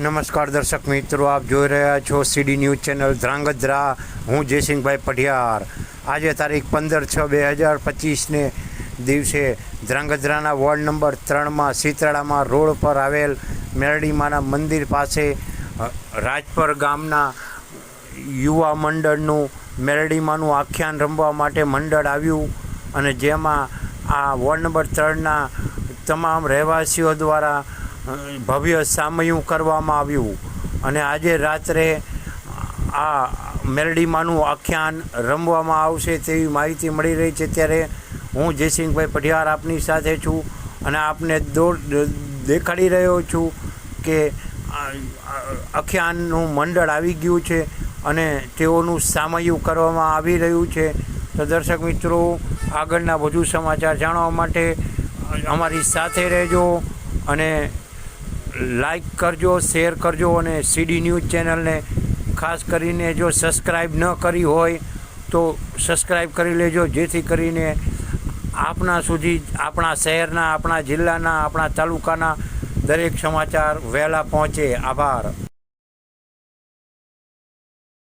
નમસ્કાર દર્શક મિત્રો, આપ જોઈ રહ્યા છો સીડી ન્યૂઝ ચેનલ ધ્રાંગધ્રા. હું જયસિંહભાઈ પઢિયાર. આજે તારીખ પંદર છ બે હજાર પચીસને દિવસે ધ્રાંગધ્રાના વોર્ડ નંબર ત્રણમાં સીતરાળામાં રોડ પર આવેલ મેરડીમાના મંદિર પાસે રાજપર ગામના યુવા મંડળનું મેરડીમાનું આખ્યાન રમવા માટે મંડળ આવ્યું અને જેમાં આ વોર્ડ નંબર ત્રણના તમામ રહેવાસીઓ દ્વારા ભવ્ય સામયું કરવામાં આવ્યું. અને આજે રાત્રે આ મેલડીમાંનું આખ્યાન રમવામાં આવશે તેવી માહિતી મળી રહી છે. ત્યારે હું જયસિંહભાઈ પઢિયાર આપની સાથે છું અને આપને દોડ દેખાડી રહ્યો છું કે આખ્યાનનું મંડળ આવી ગયું છે અને તેઓનું સામયું કરવામાં આવી રહ્યું છે. તો દર્શક મિત્રો, આગળના વધુ સમાચાર જાણવા માટે અમારી સાથે રહેજો અને લાઈક કરજો શેર કરજો અને સીડી ન્યૂઝ ચેનલને ખાસ કરીને જો સબસ્ક્રાઈબ ન કરી હોય તો સબસ્ક્રાઈબ કરી લેજો. જેથી કરીને આપણા સુધી આપણા શહેરના, આપણા જિલ્લાના, આપણા તાલુકાના દરેક સમાચાર વહેલા પહોંચે. આભાર.